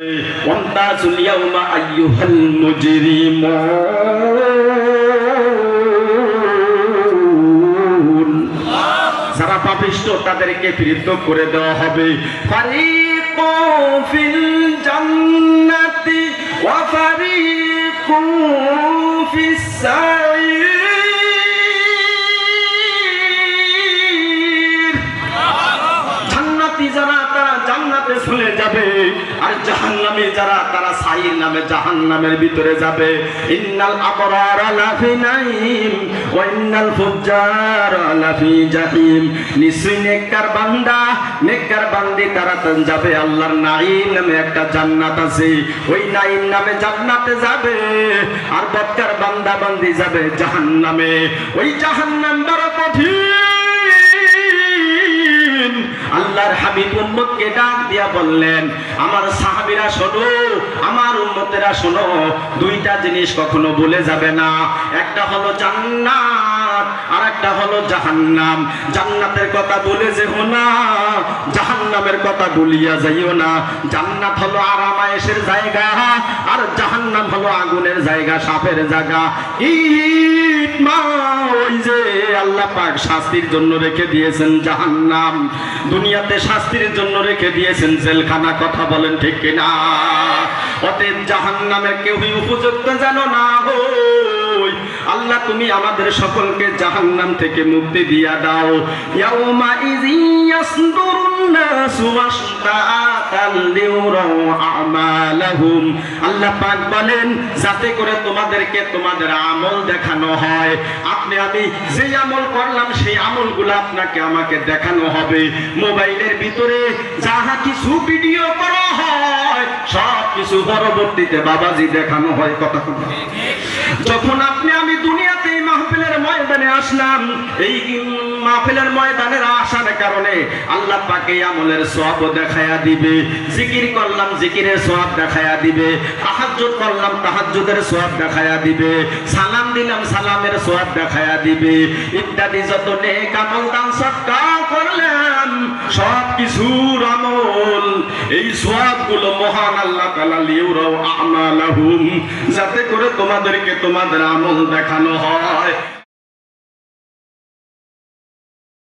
وامتازوا اليوم أيها المجرمون যারা পাপিষ্ট তাদেরকে পৃথক করে দেওয়া হবে ফারিকুম ফিল যাবে। আর জাহান্নামী যারা, তারা সাইর নামে জাহান্নামের ভিতরে যাবে। ইন্নাল লাফি জাহিম। বান্দা বান্দি তারা যাবে আল্লাহর নামে একটা জান্নাত আছে। ওই নাইম নামে জান্নাতে যাবে। আর বদকার বান্দা বান্দি যাবে জাহান্নামে। ওই জাহান্নাম বড় কঠিন। উম্মতকে ডাক দিয়া বললেন, আমার সাহাবীরা শোনো, আমার উম্মতেরা শোনো, দুইটা জিনিস কখনো ভুলে যাবে না। একটা হলো আর একটা হলো জাহান্নাম। জান্নাতের কথা বলে না, জাহান্নামের কথা বলিয়া যাইও না। জান্নাত হলো আরামায়েশের জায়গা আর জাহান্নাম হলো আগুনের জায়গা, সাপের জায়গা। ইট মা, ওই যে আল্লাহ শাস্তির জন্য রেখে দিয়েছেন জাহান্নাম। দুনিয়াতে শাস্তির জন্য রেখে দিয়েছেন জেলখানা, কথা বলেন ঠিক কিনা? অতএব জাহান্নামের কেউই উপযুক্ত যেন না আল্লাহ তুমি আমাদের সকলকে জাহান্নাম থেকে মুক্তি দিয়া দাও। মোবাইলের ভিতরে যাহা কিছু ভিডিও করা হয় পরবর্তীতে বাবাজি দেখানো হয় কথা যখন আপনি আমি দুনিয়াতে এই মাহফিলের ময়দানে আসলাম এই মাহফিলের ময়দানের আসার কারণে। আল্লাহ পাকে আমলের সব দেখায়া দিবে। জিকির করলাম, জিকিরের সব দেখায়া দিবে। তাহাজ্জুদ করলাম, তাহাজ্জুদের সব দেখায়া দিবে। সালাম দিলাম, সালামের সব দেখায়া দিবে। ইত্যাদি যত নেক আমল দান সৎকার করলাম, সব কিছুর আমল। এই সবগুলো মহান আল্লাহ তাআলা লিউরাও আমালাহুম, যাতে করে তোমাদেরকে তোমাদের আমল দেখানো হয়।